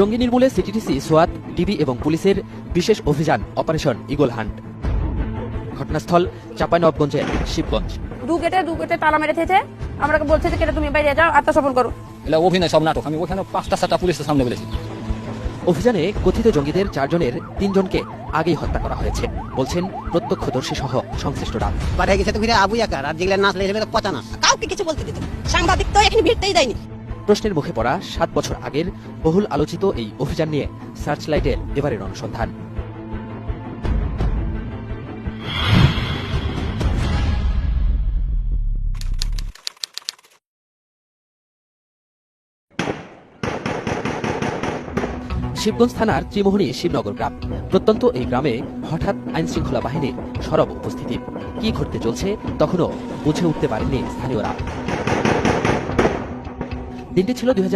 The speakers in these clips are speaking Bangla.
জঙ্গি নির্মূলে সিটিটিসি সোয়াত ডিবি এবং পুলিশের বিশেষ অভিযান অপারেশন ইগল হান্ট। ঘটনাস্থল চাঁপাইনবাবগঞ্জের শিবগঞ্জ। দু গেটে দু গেটে তালা মেরে থেছে আমরা বলছে যে কেটে তুমি বাইরে যাও আত্মসমর্পণ করো। এটা অভিনয় সব নাটক আমি ওখানে পাঁচটা সাতটা পুলিশের সামনে বলেছি। অভিযানে কথিত জঙ্গিদের চারজনের তিনজনকে আগেই হত্যা করা হয়েছে বলছেন প্রত্যক্ষদর্শী সহ সংশ্লিষ্টরা। পাঠিয়ে গেছে তো ফিরে আবু একার আর যেগুলো নাচলে হিসেবে তো পচা না কাউকে কিছু বলতে দিত সাংবাদিক তো এখানে ভিড়তেই দেয়নি। প্রশ্নের মুখে পড়া সাত বছর আগের বহুল আলোচিত এই অভিযান নিয়ে সার্চ লাইটের এবারের অনুসন্ধান। শিবগঞ্জ থানার ত্রিমোহনী শিবনগর গ্রাম। প্রত্যন্ত এই গ্রামে হঠাৎ আইন শৃঙ্খলা বাহিনীর সরব উপস্থিতি। কি ঘটতে চলছে তখনও বুঝে উঠতে পারেননি স্থানীয়রা। দিনটি ছিল দুই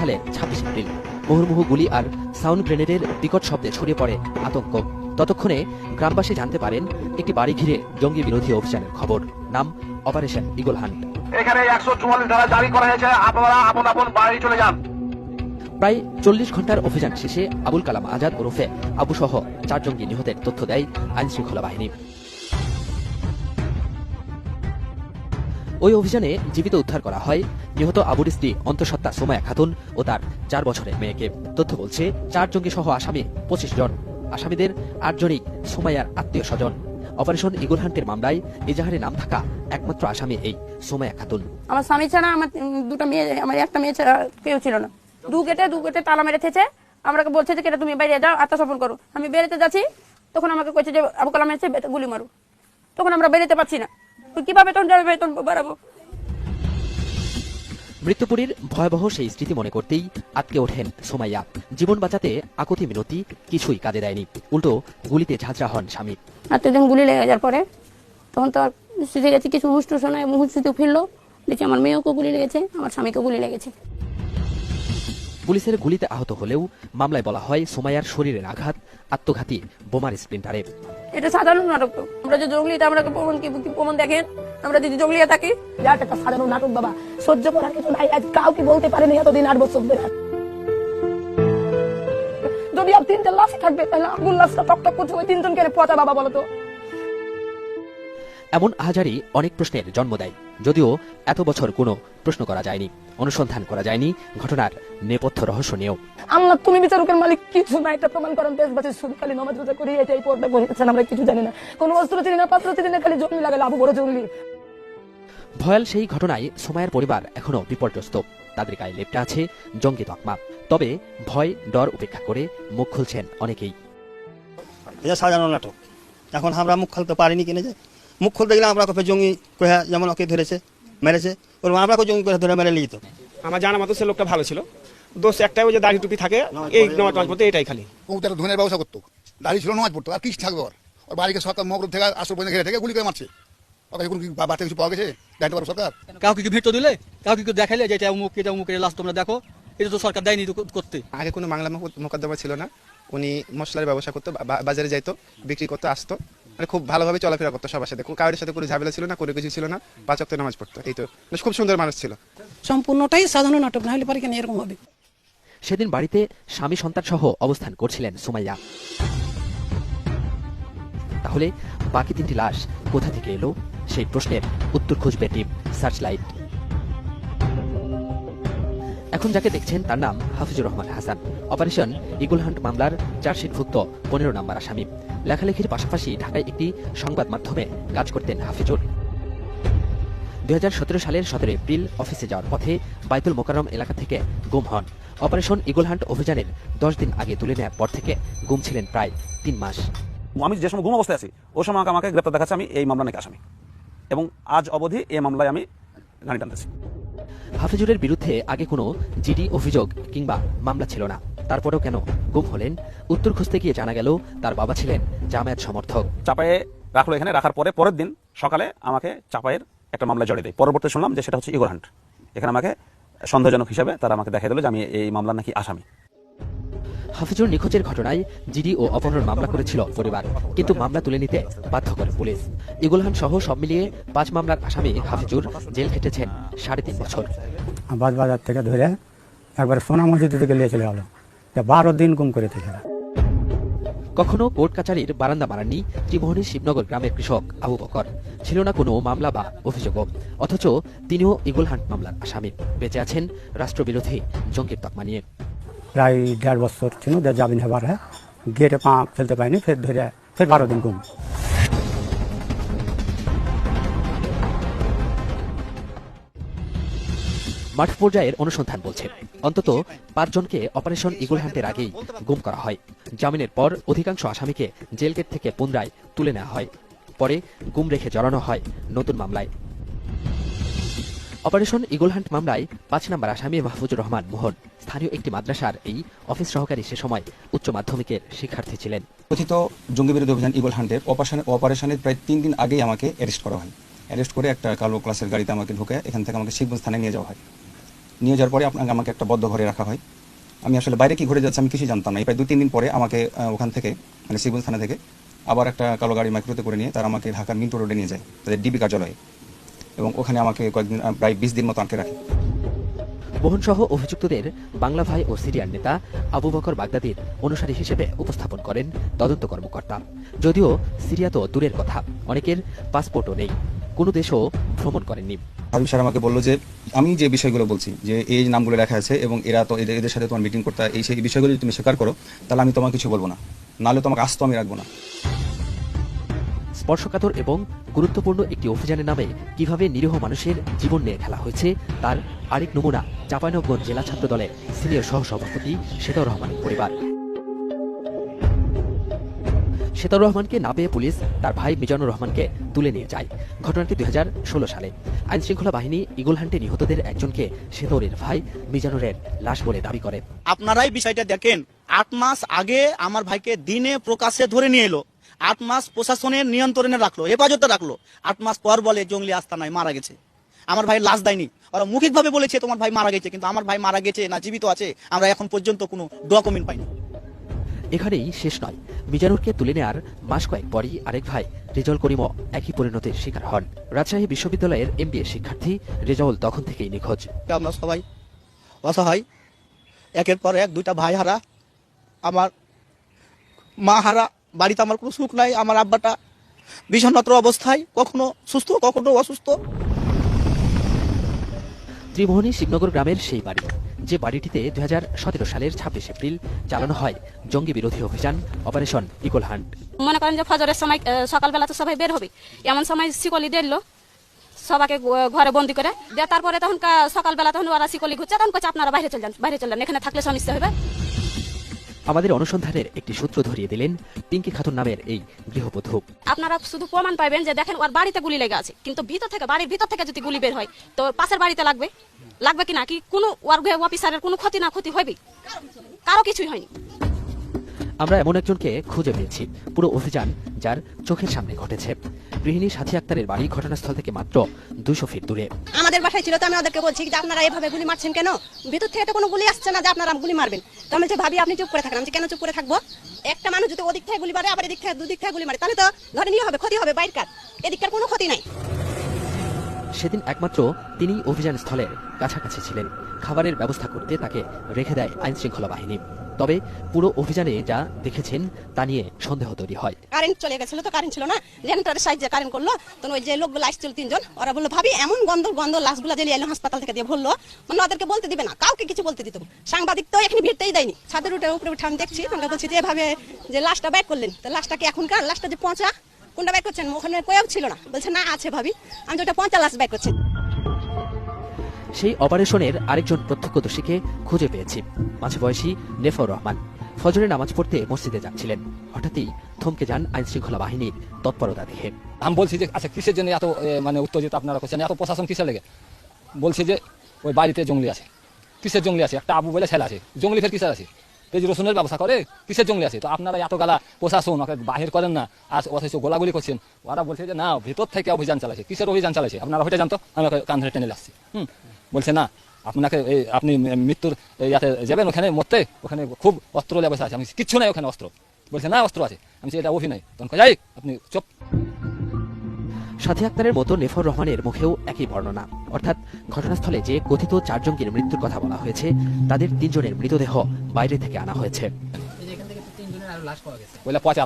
সালে ছাব্বিশ এপ্রিল। মুহুর্মুহু গুলি আর সাউন্ড গ্রেনেডের বিকট শব্দে ছড়িয়ে পড়ে আতঙ্ক। ততক্ষণে গ্রামবাসী জানতে পারেন একটি বাড়ি ঘিরে জঙ্গি বিরোধী অভিযানের খবর। নাম অপারেশন ইগল হান্ট। এখানে একশো চুয়াল্লিশ ধারা জারি করা হয়েছে। আপনারা আপন আপন বাড়ি চলে যান। প্রায় চল্লিশ ঘণ্টার অভিযান শেষে আবুল কালাম আজাদ ওরফে আবু সহ চার জঙ্গি নিহতের তথ্য দেয় আইন শৃঙ্খলা বাহিনী। ওই অভিযানে জীবিত উদ্ধার করা হয়। নিহত আবুর স্ত্রী অন্তঃসত্ত্বা সোমায়া খাতুন ও তার চার বছরের মেয়েকে। তথ্য বলছে, চার জঙ্গি সহ আসামি পঁচিশ জন। আসামিদের আটজনই সোমায়ার আত্মীয় স্বজন। অপারেশন ইগল হান্টের মামলায় এজাহারে নাম থাকা একমাত্র আসামি এই সোমায়া খাতুন। আমার স্বামী ছাড়া আমার দুটো মেয়ে, আমার একটা মেয়ে ছাড়া কেউ ছিল না। দু গেটে দু গেটে তালা মেরে থেছে আমরা বলছে যে তুমি বাইরে যাও, আত্মসমর্পণ করো। আমি বেরোতে যাচ্ছি, তখন আমাকে কইছে যে, আবু কালাম এসে গুলি মারো। তখন আমরা বেরোতে পারছি না। কীভাবে বেতন বাড়াবো? মৃত্যুপুরীর ভয়াবহ সেই স্মৃতি মনে করতেই আটকে ওঠেন সোমাইয়া। জীবন বাঁচাতে আকুতি মিনতি কিছুই কাজে দেয়নি। উল্টো গুলিতে ঝাঁঝরা হন স্বামী। এতদিন গুলি লেগে যাওয়ার পরে তখন তো আর শিখে গেছি কিছু হুষ্ট শোনায় মুহূর্তে ফিরলো। দেখি আমার মেয়েকেও গুলি লেগেছে আমার স্বামীকেও গুলি লেগেছে। পুলিশের গুলিতে আহত হলেও মামলায় বলা হয় সোমাইয়ার শরীরের আঘাত আত্মঘাতী বোমার স্প্লিন্টারে। এটা সাধারণ নাটক তো। আমরা যে জঙ্গলি আমরা প্রমাণ কি প্রমাণ দেখেন? আমরা যদি জঙ্গলিয়া থাকি? একটা সাধারণ নাটক বাবা সহ্য করার কিছু নাই আজ কাউকে বলতে পারেনি এতদিন আট বছর ধরে। যদি আর তিনটে লাশ থাকবে তাহলে আগুন লাশটা টক টক করছে ওই তিনজনকে পচা বাবা বলো তো। এমন আহাজারি অনেক প্রশ্নের জন্ম দেয় যদিও এত বছর কোনো প্রশ্ন করা যায়নি অনুসন্ধান করা যায়নি ঘটনার নেপথ্য রহস্য নিয়েও। আল্লাহ তুমি বিচারকের মালিক কিছু না এটা প্রমাণ করেন দেশবাসী শুধু খালি নমাজ রোজা করি এটাই পড়বে বলেছেন আমরা কিছু জানি না। কোনো অস্ত্র চিনি না পাত্র চিনি না খালি জঙ্গলি লাগালে আবু বড় জঙ্গলি। ভয়াল সেই ঘটনায় সোমায়ের পরিবার এখনও বিপর্যস্ত। তাদের গায়ে লেপটা আছে জঙ্গি তকমা। তবে ভয় ডর উপেক্ষা করে মুখ খুলছেন অনেকেই। এটা সাজানো নাটক। এখন আমরা মুখ খুলতে পারিনি কিনে যে। মুখ খুলতে গেলে আমরা কবে জঙ্গি কহে যেমন ওকে ধরেছে। মেরেছে। ওরকম আমরা কেউ জঙ্গি করে ধরে মেরে নিত আমার জানা মতো সে লোকটা ভালো ছিল। দোষ একটাই ওই যে দাড়ি টুপি থাকে এই নয় টমাজ পড়তে এটাই খালি। ও তারা ধনের ব্যবসা করতো। দাড়ি ছিল নমাজ পড়তো আর কিছু থাকবে ওর। ওর বাড়িকে সরকার মগর থেকে আসর পর্যন্ত ঘিরে থেকে গুলি করে মারছে। ওকে কোনো বাড়িতে কিছু পাওয়া গেছে? দেখতে পারো সরকার? কাউকে কি ভেটো দিলে? কাউকে কি দেখাইলে যে এটা অমুক এটা অমুক লাস্ট তোমরা দেখো? এটা তো সরকার দেয়নি করতে। আগে কোনো বাংলা মোকদ্দমা ছিল না। উনি মশলার ব্যবসা করতো বা- বাজারে যাইতো বিক্রি করতে আসতো। মানে খুব ভালোভাবে চলাফেরা করতো সবার সাথে। কারোর সাথে কোনো ঝামেলা ছিল না কোনো কিছু ছিল না পাঁচ নামাজ পড়তো। এই তো খুব সুন্দর মানুষ ছিল। সম্পূর্ণটাই সাধারণ নাটক না হলে পরে কেন এরকম হবে? সেদিন বাড়িতে স্বামী সন্তান সহ অবস্থান করছিলেন সুমাইয়া। তাহলে বাকি তিনটি লাশ কোথা থেকে এলো? সেই প্রশ্নের উত্তর খুঁজবে টিম সার্চ লাইট এখন যাকে দেখছেন তার নাম Hafizur Rahman Hasan. Operation eagle hunt মামলার চার্জশিটভুক্ত পনেরো নম্বর আসামি। লেখালেখির পাশাপাশি ঢাকায় একটি সংবাদ মাধ্যমে কাজ করতেন হাফিজুর। দুই হাজার সতেরো সালের সতেরো এপ্রিল অফিসে যাওয়ার পথে বাইতুল মোকাররম এলাকা থেকে গুম হন। অপারেশন ইগল হান্ট অভিযানের দশ দিন আগে তুলে নেওয়ার পর থেকে গুম ছিলেন প্রায় তিন মাস। আমি যে সময় ঘুম অবস্থায় আছি, ওই সময় আমাকে গ্রেপ্তার দেখাচ্ছে আমি, এই মামলা নাকি আসামি। এবং আজ অবধি এই মামলায় আমি গাড়ি টানতেছি। হাফিজুরের বিরুদ্ধে আগে কোনো জিডি অভিযোগ কিংবা মামলা ছিল না। তারপরেও কেন গুম হলেন? উত্তর খুঁজতে গিয়ে জানা গেল, তার বাবা ছিলেন জামায়াত সমর্থক। চাপায়ে রাখল এখানে, রাখার পরে পরের দিন সকালে আমাকে চাপায়ের একটা মামলা জড়িয়ে দেয়। পরবর্তী শুনলাম যে সেটা হচ্ছে ইগোরহান্ট এখানে আমাকে সন্দেহজনক হিসাবে তারা আমাকে দেখা দিল যে আমি এই মামলা নাকি আসামি। হাফিজুর নিখোঁজের ঘটনায় জিডি ও অপহরণ মামলা করেছিল পরিবার কিন্তু মামলা তুলে নিতে বাধ্য করে পুলিশ। ইগুলহান সহ সব মিলিয়ে পাঁচ মামলার আসামি হাফিজুর জেল খেটেছেন সাড়ে তিন বছর। বাজ বাজার থেকে ধরে একবার সোনা মসজিদ থেকে নিয়ে চলে গেলো। বারো দিন গুম করে থেকে কখনো কোর্ট কাচারির বারান্দা মারাননি ত্রিমোহনী শিবনগর গ্রামের কৃষক আবু বকর। ছিল না কোনো মামলা বা অভিযোগও অথচ তিনিও ইগলহান্ট মামলার আসামি। বেঁচে আছেন রাষ্ট্রবিরোধী জঙ্গির তকমা নিয়ে। প্রায় দেড় বছর ছিল জামিন হবার হ্যাঁ গেটে পা ফেলতে পারিনি, ফের ধরে, ফের বারো দিন গুম মাঠ পর্যায়ের অনুসন্ধান বলছে, অন্তত পাঁচজনকে অপারেশন ইগলহান্টের আগেই গুম করা হয়। জামিনের পর অধিকাংশ আসামিকে জেল গেট থেকে পুনরায় তুলে নেওয়া হয়। পরে গুম রেখে জড়ানো হয় নতুন মামলায়। অপারেশন ইগলহান্ট মামলায় পাঁচ নম্বর আসামি মাহফুজুর রহমান মোহন। স্থানীয় একটি মাদ্রাসার এই অফিস সহকারী সে সময় উচ্চ মাধ্যমিকের শিক্ষার্থী ছিলেন। কথিত জঙ্গি বিরোধী অভিযান ইগল হান্টের অপারেশন অপারেশনের প্রায় তিন দিন আগেই আমাকে অ্যারেস্ট করা হয়। অ্যারেস্ট করে একটা কালো ক্লাসের গাড়িতে আমাকে ঢুকে এখান থেকে আমাকে শিখগঞ্জ থানায় নিয়ে যাওয়া হয়। নিয়ে যাওয়ার পরে আপনাকে আমাকে একটা বদ্ধ ঘরে রাখা হয়। আমি আসলে বাইরে কি ঘুরে যাচ্ছে আমি কিছু জানতাম না। এই প্রায় দু তিন দিন পরে আমাকে ওখান থেকে মানে শিখগঞ্জ থানা থেকে আবার একটা কালো গাড়ি মাইক্রোতে করে নিয়ে তারা আমাকে ঢাকার মিন্টু রোডে নিয়ে যায়। তাদের ডিবি কার্যালয়ে। এবং ওখানে আমাকে কয়েকদিন প্রায় বিশ দিন মতো আটকে রাখে। মোহন সহ অভিযুক্তদের বাংলা ভাই ও সিরিয়ার নেতা আবু বকর বাগদাদির অনুসারী হিসেবে উপস্থাপন করেন তদন্ত কর্মকর্তা। যদিও সিরিয়া তো দূরের কথা অনেকের পাসপোর্টও নেই। কোনো দেশও ভ্রমণ করেননি। হাবিব স্যার আমাকে বলল যে আমি যে বিষয়গুলো বলছি যে এই নামগুলো লেখা আছে এবং এরা তো এদের এদের সাথে তোমার মিটিং করতে এই সেই বিষয়গুলো যদি তুমি স্বীকার করো তাহলে আমি তোমাকে কিছু বলব না। নাহলে তোমাকে আস্ত আমি রাখব না। স্পর্শকাতর এবং গুরুত্বপূর্ণ একটি অভিযানের নামে কীভাবে নিরীহ মানুষের জীবন নিয়ে খেলা হয়েছে, তার আরেক নমুনা চাঁপাইনবগঞ্জ জেলা ছাত্র দলের সিনিয়র সহসভাপতি শেতাউর রহমানের পরিবার। শেতাউর রহমানকে না পেয়ে পুলিশ তার ভাই মিজানুর রহমানকে তুলে নিয়ে যায়। ঘটনাটি দুই হাজার ষোলো সালে আইন শৃঙ্খলা বাহিনী ইগলহান্টে নিহতদের একজনকে শেতৌরের ভাই মিজানুরের লাশ বলে দাবি করে। আপনারাই বিষয়টা দেখেন, আট মাস আগে আমার ভাইকে দিনে প্রকাশ্যে ধরে নিয়ে এলো। আট মাস প্রশাসনের নিয়ন্ত্রণে রাখল হেফাজতে রাখল। আট মাস পর বলে জঙ্গলি আস্তানায় মারা গেছে। আমার ভাই লাশ দেয়নি। ওরা মৌখিকভাবে বলেছে তোমার ভাই মারা গেছে। কিন্তু আমার ভাই মারা গেছে না জীবিত আছে আমরা এখন পর্যন্ত কোনো ডকুমেন্ট পাইনি। এখানেই শেষ নয়। মিজানুরকে তুলে নেয়ার মাস কয়েক পরই আরেক ভাই রেজাউল করিমও একই পরিণতির শিকার হন। রাজশাহী বিশ্ববিদ্যালয়ের এমবিএ শিক্ষার্থী রেজাউল তখন থেকেই নিখোঁজ। আমরা সবাই? অসহায়। একের পর এক দুইটা ভাই হারা আমার মা হারা বাড়িতে আমার কোনো সুখ নাই আমার আব্বাটা বিষণ্ণত্র অবস্থায় কখনো সুস্থ কখনো অসুস্থ। ত্রিমোহনী শিবনগর গ্রামের সেই বাড়ি যে বাড়িটিতে দু হাজার সতেরো সালের ছাব্বিশ এপ্রিল চালানো হয় জঙ্গি বিরোধী অভিযান অপারেশন ইগল হান্ট। মনে করেন যে ফজরের সময় সকালবেলা তো সবাই বের হবে। এমন সময় শিকলি দেখল সবাকে ঘরে বন্দি করে। দিয়ে তারপরে তখন সকালবেলা তখন ওরা শিকলি ঘুরছে তখন কাছে আপনারা বাইরে চলে যান বাইরে চলে যান এখানে থাকলে সমস্যা হবে। আমাদের অনুসন্ধানের একটি সূত্র ধরিয়ে দিলেন পিঙ্কি খাতুন নামের এই গৃহবধূ। আপনারা শুধু প্রমাণ পাবেন যে দেখেন ওর বাড়িতে গুলি লেগে আছে। কিন্তু ভিতর থেকে, বাড়ির ভিতর থেকে যদি গুলি বের হয়, তো পাশের বাড়িতে লাগবে? লাগবে কি না? কি কোনো ওয়ার্গ অফিসারের কোনো ক্ষতি না ক্ষতি হবে কারও কিছুই হয়নি। আমরা এমন একজনকে খুঁজে পেয়েছি। পুরো অভিযান যার চোখের সামনে ঘটেছে। গৃহিণী সাথী আক্তারের বাড়ি ঘটনাস্থল থেকে মাত্র দুশো ফিট দূরে। আমাদের বাসায় ছিল তো আমি ওদেরকে বলছি যে আপনারা এভাবে গুলি মারছেন কেন? ভিতর থেকে তো কোনো গুলি আসছে না যে আপনারা গুলি মারবেন। তো আমি ভাবি আপনি চুপ করে থাকেন। আমি বলছি, কেন চুপ করে থাকব? একটা মানুষ যদি ওদিক থেকে গুলি মারে আবার এদিক থেকে দুদিক থেকে গুলি মারে তাহলে তো ধরে নিয়ে হবে ক্ষতি হবে বাইরকার এদিককার কোনো ক্ষতি নাই। সেদিন একমাত্র তিনি অভিযান স্থলের কাছাকাছি ছিলেন। খাবারের ব্যবস্থা করতে তাকে রেখে দেয় আইন শৃঙ্খলা বাহিনী। তবে পুরো অভিযানে যা দেখেছেন তা নিয়ে সন্দেহ তৈরি হয়। কারেন্ট চলে গেছিল তো কারেন্ট ছিল না? জেনারেটারের সাহায্যে কারেন্ট করল, তো ওই যে লোকগুলো আসছিল তিনজন, ওরা বলল, ভাবি, এমন গন্ধ গন্ধ, লাশগুলো জ্বালিয়ে এলো হাসপাতাল থেকে দিয়ে বলল মানে ওদেরকে বলতে দিবে না, কাউকে কিছু বলতে দিত সাংবাদিক তো এখানে ভিড়তেই দেয়নি। ছাদের উঠে, উপরে উঠে আমি দেখছি, আমরা বলছি যে এভাবে যে লাশটা ব্যাক করলেন, তো লাশটা কি এখনকার? লাশটা যে পচা, কোনটা ব্যাক করছেন? ওখানে কোয়াও ছিল না। বলছে, না, আছে ভাবি। আমি তো ওটা পচা লাশ ব্যাক করছি সেই অপারেশনের আরেকজন প্রত্যক্ষদর্শীকে খুঁজে পেয়েছি। মাঝে বয়সী নেফর রহমান। ফজরে নামাজ পড়তে মসজিদে যাচ্ছিলেন। হঠাৎই থমকে যান আইন শৃঙ্খলা বাহিনীর তৎপরতা দেখে। আমি বলছি যে আচ্ছা কিসের জন্য এত মানে উত্তেজিত আপনারা করছেন? এত প্রশাসন কিসের লেগে? বলছি যে, ওই বাড়িতে জঙ্গলি আছে। কিসের জঙ্গলি আছে? একটা আবু বলে ছেলে আছে। জঙ্গলি ফের কিসের আছে? যে রসুনের ব্যবস্থা করে? কিসের জঙ্গলি আছে? তো আপনারা এত গালা প্রশাসন, ওকে বাহির করেন না। আর অথচ গোলাগুলি করছেন। ওরা বলছে যে, না, ভিতর থেকে অভিযান চালাছে কিসের অভিযান চালাছে আপনারা ওইটা জানতো? আমি ওকে কান ধরে টেনে আসছি। হুম। বলছে না আপনাকে এই আপনি মৃত্যুর ইয়াতে যাবেন ওখানে মরতে ওখানে খুব অস্ত্র লেবসা আছে। আমি কিচ্ছু নাই ওখানে অস্ত্র। বলছে না অস্ত্র আছে। আমি এটা অভিনয় তখন যাই আপনি চুপ। সাথী আক্তারের মতো নেফর রহমানের মুখেও একই বর্ণনা। অর্থাৎ ঘটনাস্থলে যে কথিত চার জঙ্গির মৃত্যুর কথা বলা হয়েছে তাদের তিনজনের মৃতদেহ বাইরে থেকে আনা হয়েছে। পচা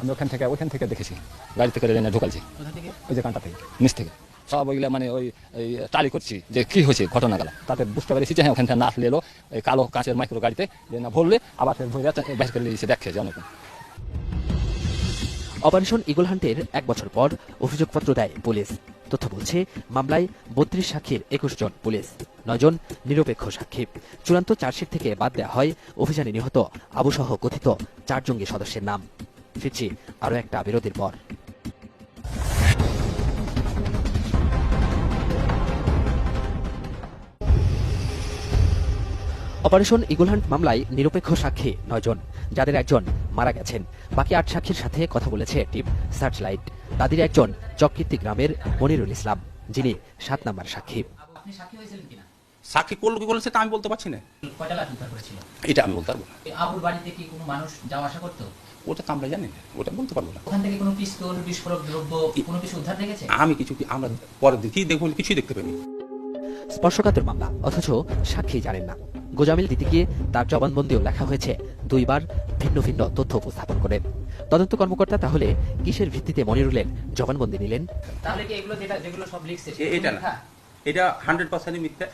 আমি ওখান থেকে ওখান থেকে দেখেছি। গাড়ি থেকে? ঢুকালছি ওই যে কানটা থেকে নিচ থেকে। সব ওইগুলা মানে ওই টালি করছি যে কি হয়েছে ঘটনাগুলো। তাতে বুঝতে পেরেছি যে হ্যাঁ ওখান থেকে নাচ লেলো ওই কালো কাঁচের মাইক্রো গাড়িতে, যে না ভরলে, আবার ভরে করে দেখছে যে অপারেশন ইগল হান্টের এক বছর পর অভিযোগপত্র দেয় পুলিশ। তথ্য বলছে, মামলায় বত্রিশ সাক্ষীর একুশ জন পুলিশ নয়জন নিরপেক্ষ সাক্ষী। চূড়ান্ত চার্জশিট থেকে বাদ দেওয়া হয় অভিযানে নিহত আবুসহ কথিত চার জঙ্গি সদস্যের নাম। ফিরছি আরও একটা বিরতির পর। অপারেশন ইগুলহান্ট মামলায় নিরপেক্ষ সাক্ষী নয়জন যাদের একজন মারা গেছেন। বাকি আট সাক্ষীর সাথে কথা বলেছে টিম সার্চলাইট তাদের একজন চককীর্তি গ্রামের মনিরুল ইসলাম যিনি সাত নম্বর সাক্ষী। সাক্ষী করল কি করল সেটা আমি বলতে পারছি না। এটা আমি বলতে পারব না। আবুর বাড়িতে কি কোনো মানুষ যাওয়া আসা করতো? ওটা তো আমরা জানি না ওটা বলতে পারব না। ওখান থেকে কোনো পিস্তল বিস্ফোরক দ্রব্য কোনো কিছু উদ্ধার দেখেছে? আমি কিছু কি আমরা পরে দেখি দেখব কিছুই দেখতে পাইনি। স্পর্শকাতর মামলা অথচ সাক্ষী জানেন না। গোজামিল দিতে গিয়ে তার জবানবন্দিও লেখা হয়েছে। দুইবার ভিন্ন ভিন্ন তথ্য উপস্থাপন করে। তদন্ত কর্মকর্তা তাহলে কিসের ভিত্তিতে মনিরুলের জবানবন্দি নিলেন? তাহলে কি এগুলো যেটা যেগুলো সব লিখছে? এটা না। মিথ্যা।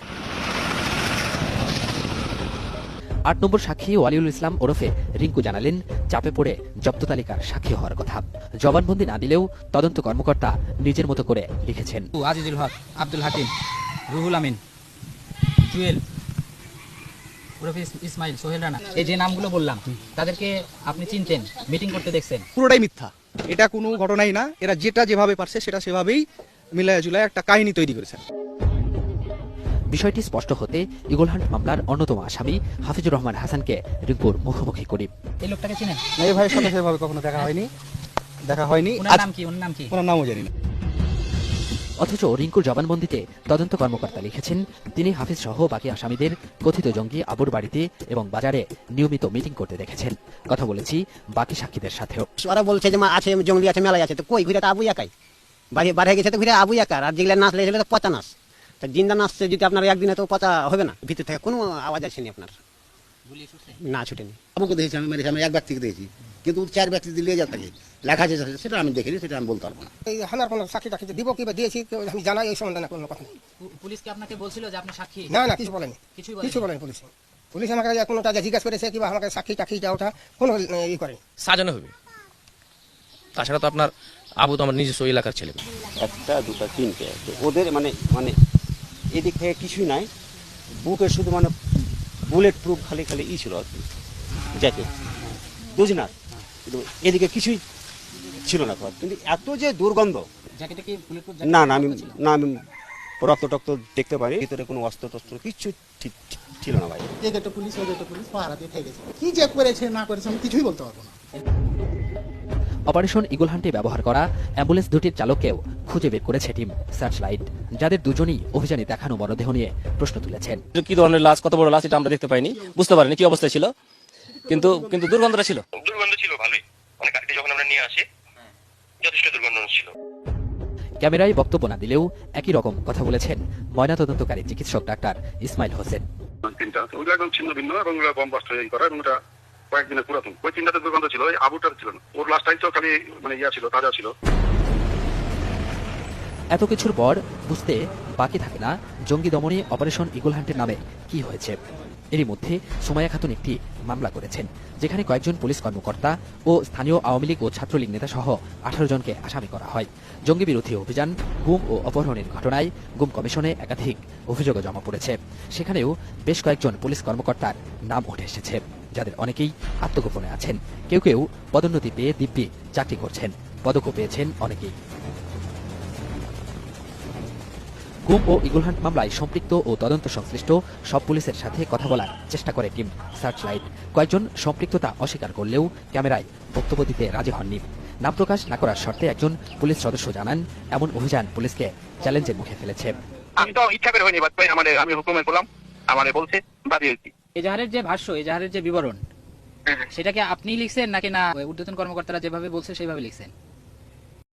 আট নম্বর সাক্ষী ওয়ালিউল ইসলাম ওরফে রিঙ্কু জানালেন চাপে পড়ে জব্দ তালিকার সাক্ষী হওয়ার কথা। জবানবন্দি না দিলেও তদন্ত কর্মকর্তা নিজের মতো করে লিখেছেন। আজিজুল হক আব্দুল হাকিম রুহুল আমিন জুয়েল ওরফে ইসমাইল সোহেল রানা এই যে নামগুলো বললাম তাদেরকে আপনি চিনতেন মিটিং করতে দেখছেন। পুরোটাই মিথ্যা। এটা কোনো ঘটনাই না এরা যেটা যেভাবে পারছে সেটা সেভাবেই মিলায় জুলায় একটা কাহিনী তৈরি করেছে বিষয়টি স্পষ্ট হতে ইগলহান্ট মামলার অন্যতম আসামি হাফিজুর রহমান হাসানকে রিঙ্কুর মুখোমুখি করি। এই লোকটাকে চিনেন? এই ভাইয়ের সাথে সেভাবে কখনো দেখা হয়নি। দেখা হয়নি। ওনার নাম কি? ওনার নাম কি? ওনার নামও জানি না। অথচ রিঙ্কুর জবানবন্দিতে তদন্ত কর্মকর্তা লিখেছেন তিনি হাফিজ সহ বাকি আসামিদের কথিত জঙ্গি আবুর বাড়িতে এবং বাজারে নিয়মিত মিটিং করতে দেখেছেন। কথা বলেছি বাকি সাক্ষীদের সাথেও। ওরা বলছে যে মা আছে জঙ্গলি আছে মেলায় আছে তো কই? ঘুরে তো আবু একাই বাড়ি বাড়ি গেছে তো ঘুরে আবু একার আর যেগুলো নাচ লেগেছিল তো পচা নাচ। তা জিন্দা নাচছে যদি আপনার একদিনে তো পচা হবে না? ভিতর থেকে কোনো আওয়াজ আসেনি আপনার? না ছুটেনি। আবুকে দেখেছি আমি মেরেছি আমি এক ব্যক্তিকে দেখেছি। কিন্তু চার ব্যক্তি দিলে যা থাকে লেখা আছে সেটা আমি দেখিনি সেটা আমি বলতে পারব না। এই হানার কোনো সাক্ষী টাক্ষী দিব কি বা দিয়েছি আমি জানাই এই সম্বন্ধে না কোনো কথা নেই। পুলিশ কি আপনাকে বলছিল যে আপনি সাক্ষী? না না কিছু বলেনি। কিছুই কিছু বলেনি? পুলিশ। পুলিশ আমাকে কোনোটা জিজ্ঞাসা করেছে কিংবা আমাকে সাক্ষী টাক্ষী যা ওঠা কোনো ই করে সাজানো হবে। তাছাড়া তো আপনার আবু তো আমার নিজস্ব এলাকার ছেলে। একটা দুটা তিনটে ওদের মানে মানে এদিক থেকে কিছুই নাই। বুকে শুধু মানে বুলেট প্রুফ খালি খালি ই ছিল আর কি। জ্যাকেট বুঝি না কিন্তু এদিকে কিছুই ছিল না তো। কিন্তু এত যে দুর্গন্ধ। না না আমি না আমি রক্ত টক্ত দেখতে পারি। ভিতরে কোনো অস্ত্র টস্ত্র কিচ্ছু ঠিক ছিল না ভাই। যে গেটে পুলিশ ওই গেটে পুলিশ পাহারা দিয়ে থেকে গেছে। কি যে করেছে না করেছে আমি কিছুই বলতে পারব না। অপারেশন ইগলহান্টে ব্যবহার করা অ্যাম্বুলেন্স দুটির চালককেও খুঁজে বের করেছে টিম সার্চলাইট যাদের দুজনই অভিযানে দেখানো মরদেহ নিয়ে প্রশ্ন তুলেছেন। কি ধরনের লাশ কত বড় লাশ এটা আমরা দেখতে পাইনি। বুঝতে পারিনি কি অবস্থায় ছিল? কিন্তু কিন্তু দুর্গন্ধটা ছিল? দুর্গন্ধ ছিল ভালোই। মানে গাড়িতে যখন আমরা নিয়ে আসি যথেষ্ট দুর্গন্ধ ছিল। ক্যামেরায় বক্তব্য না দিলেও একই রকম কথা বলেছেন ময়নাতদন্তকারী চিকিৎসক ডাক্তার ইসমাইল হোসেন। তিনটা ওগুলো একদম ছিন্ন ভিন্ন এবং ওগুলো বম বাস্ট হয়ে করা এবং ওটা কয়েকদিনের পুরাতন। ওই তিনটাতে দুর্গন্ধ ছিল ওই আবুটার ছিল না। ওর লাস্ট টাইম তো খালি মানে ইয়া ছিল তাজা ছিল। এত কিছুর পর বুঝতে বাকি থাকে না জঙ্গি দমনে অপারেশন ইগলহান্টের নামে কি হয়েছে। এরই মধ্যে সুমাইয়া খাতুন একটি মামলা করেছেন, যেখানে কয়েকজন পুলিশ কর্মকর্তা ও স্থানীয় আওয়ামী লীগ ও ছাত্রলীগ নেতা সহ আঠারো জনকে আসামি করা হয়। জঙ্গি বিরোধী অভিযান, গুম ও অপহরণের ঘটনায় গুম কমিশনে একাধিক অভিযোগও জমা পড়েছে। সেখানেও বেশ কয়েকজন পুলিশ কর্মকর্তার নাম উঠে এসেছে, যাদের অনেকেই আত্মগোপনে আছেন। কেউ কেউ পদোন্নতি পেয়ে দিব্যি চাকরি করছেন। পদকও পেয়েছেন অনেকেই। গুম ও ইগলহান্ট মামলায় সম্পৃক্ত ও তদন্ত সংশ্লিষ্ট সব পুলিশের সাথে কথা বলার চেষ্টা করে টিম সার্চলাইট। কয়েকজন সম্পৃক্ততা অস্বীকার করলেও ক্যামেরায় বক্তব্য দিতে রাজি হননি। নাম প্রকাশ না করার শর্তে একজন পুলিশ সদস্য জানান এমন অভিযান পুলিশকে চ্যালেঞ্জের মুখে ফেলেছে। আমি তো ইচ্ছা করে হয়নি বাদ ভাই আমাদের আমি হুকুমে করলাম আমাদের বলছে বাদী হয়েছি এজাহারের যে ভাষ্য এজাহারের যে বিবরণ সেটাকে আপনি লিখছেন নাকি না? ঊর্ধ্বতন কর্মকর্তারা যেভাবে বলছে সেভাবে লিখছেন।